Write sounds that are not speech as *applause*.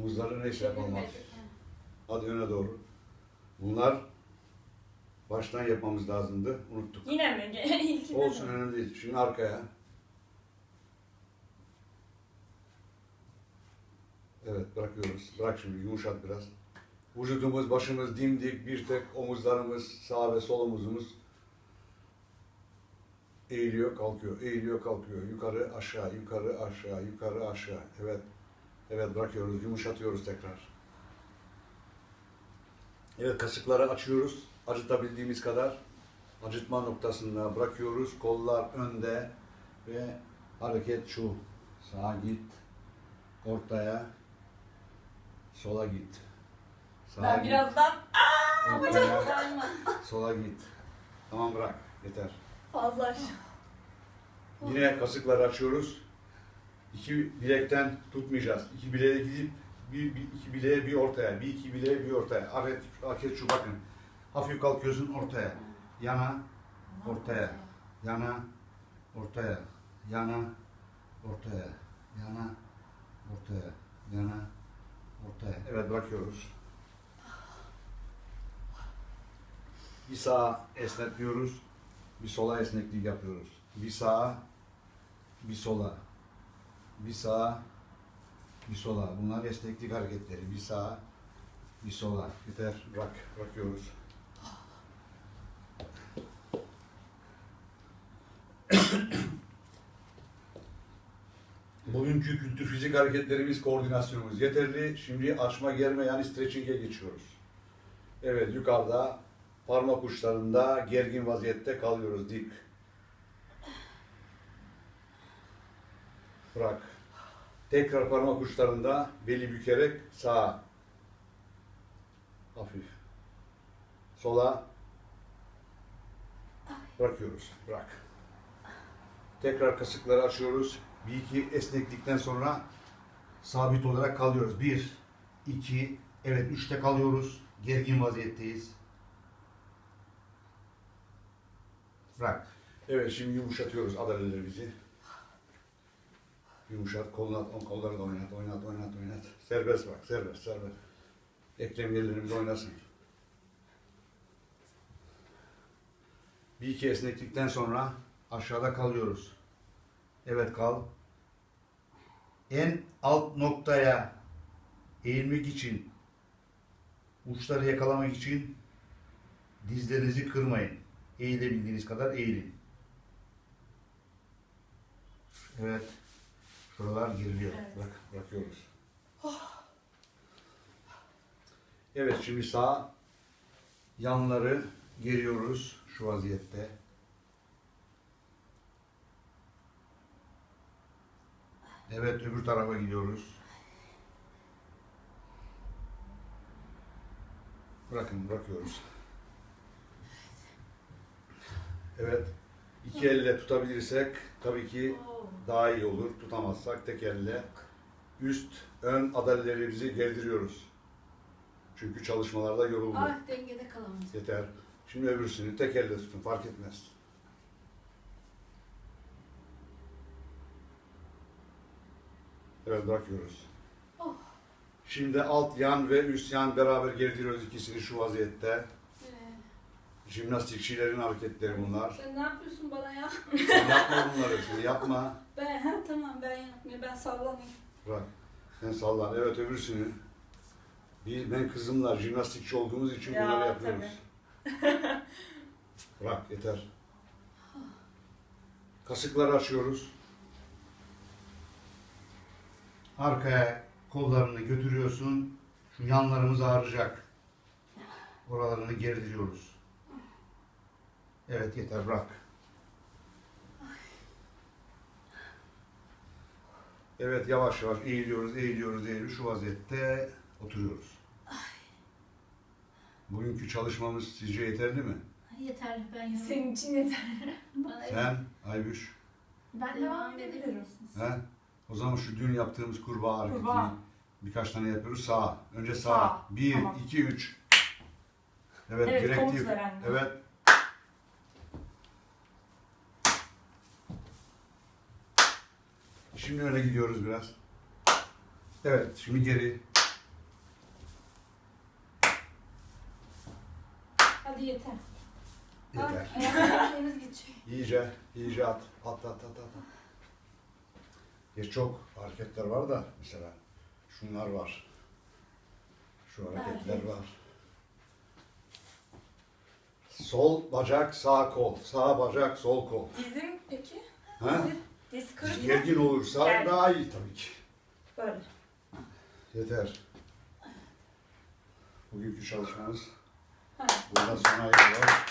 Omuzları neyse yapalım hadi. Hadi öne doğru. Bunlar baştan yapmamız lazımdı. Unuttuk. Yine mi? *laughs* İlkinde Olsun mi? önemli değil. Şimdi arkaya. Evet bırakıyoruz. Bırak şimdi yumuşat biraz. Vücudumuz, başımız dimdik, bir tek omuzlarımız, sağ ve sol omuzumuz eğiliyor, kalkıyor, eğiliyor, kalkıyor. Yukarı, aşağı, yukarı, aşağı, yukarı, aşağı. Evet. Evet bırakıyoruz, yumuşatıyoruz tekrar. Evet kasıkları açıyoruz. Acıtabildiğimiz kadar acıtma noktasında bırakıyoruz. Kollar önde ve hareket şu. Sağa git, ortaya, sola git. Sağa Ben git, birazdan ortaya, Sayma. sola git. Tamam bırak, yeter. fazla aşağı. Yine kasıkları açıyoruz. İki bilekten tutmayacağız. İki bileğe gidip bir, bir iki bileğe bir ortaya, bir iki bileğe bir ortaya. Hareket, hareket şu bakın. Hafif kalkıyorsun ortaya. Yana, ortaya. Yana, ortaya. Yana, ortaya. Yana, ortaya. Yana, ortaya. Evet bırakıyoruz. Bir sağa esnetiyoruz. Bir sola esneklik yapıyoruz. Bir sağa, bir sola. Bir sağa, bir sola. Bunlar esneklik hareketleri. Bir sağa, bir sola. Yeter. Bırak. Bırakıyoruz. *coughs* Bugünkü kültür fizik hareketlerimiz, koordinasyonumuz yeterli. Şimdi açma, germe yani stretching'e geçiyoruz. Evet yukarıda parmak uçlarında gergin vaziyette kalıyoruz dik. Bırak. Tekrar parmak uçlarında beli bükerek sağa. Hafif. Sola. Bırakıyoruz. Bırak. Tekrar kasıkları açıyoruz. Bir iki esneklikten sonra sabit olarak kalıyoruz. Bir, iki, evet üçte kalıyoruz. Gergin vaziyetteyiz. Bırak. Evet şimdi yumuşatıyoruz adalelerimizi. Yumuşat, kolunu kolları da oynat, oynat, oynat, oynat. Serbest bak, serbest, serbest. Eklem yerlerimiz oynasın. Bir iki esneklikten sonra aşağıda kalıyoruz. Evet kal. En alt noktaya eğilmek için, uçları yakalamak için dizlerinizi kırmayın. Eğilebildiğiniz kadar eğilin. Evet. Şuralar geriliyor. Evet. Bırak, bırakıyoruz. Evet şimdi sağ yanları geriyoruz şu vaziyette. Evet öbür tarafa gidiyoruz. Bırakın bırakıyoruz. Evet. İki elle tutabilirsek tabii ki daha iyi olur. Tutamazsak tek elle üst ön adallerimizi gerdiriyoruz. Çünkü çalışmalarda yoruldu. Ah dengede kalamayız. Yeter. Şimdi öbürsünü tek elle tutun fark etmez. Evet bırakıyoruz. Oh. Şimdi alt yan ve üst yan beraber gerdiriyoruz ikisini şu vaziyette. Jimnastikçilerin hareketleri bunlar. sen ne yapıyorsun bana ya? Sen yapma bunları şimdi yapma. Ben ha tamam ben yapmayayım ben sallamayayım. Bırak. Sen sallan. Evet öbürsünü. Biz, ben kızımla jimnastikçi olduğumuz için Ya, bunları yapıyoruz. Bırak yeter. Kasıkları açıyoruz. Arkaya kollarını götürüyorsun. Şu yanlarımız ağrıyacak. Oralarını gerdiriyoruz. Evet yeter bırak. Evet yavaş yavaş eğiliyoruz, eğiliyoruz, eğiliyoruz. Şu vaziyette oturuyoruz. Bugünkü çalışmamız sizce yeterli mi? Yeterli ben yapayım. Senin için yeter. Bana Sen, Aybuş, Ben Devam edebilirim. he? O zaman şu dün yaptığımız kurbağa hareketini Kurbağa. birkaç tane yapıyoruz. Sağ. Önce sağ. Sağ. Bir, Tamam. iki, üç. Evet, Evet, direktif. komut veren. Evet. Şimdi öne gidiyoruz biraz. Evet, şimdi geri. Hadi yeter. Yeter. Ayaklarımız geçiyor. İyice, iyice at. At, at, at, at. Ya çok hareketler var da mesela şunlar var. Şu hareketler var. Sol bacak, sağ kol. Sağ bacak, sol kol. Dizim peki? Ha? Dizim. Diz kırık mı? Gergin olursa Gel. daha iyi tabii ki. Böyle. Yeter. Bugünkü çalışmamız Hadi. bundan sonra geliyor.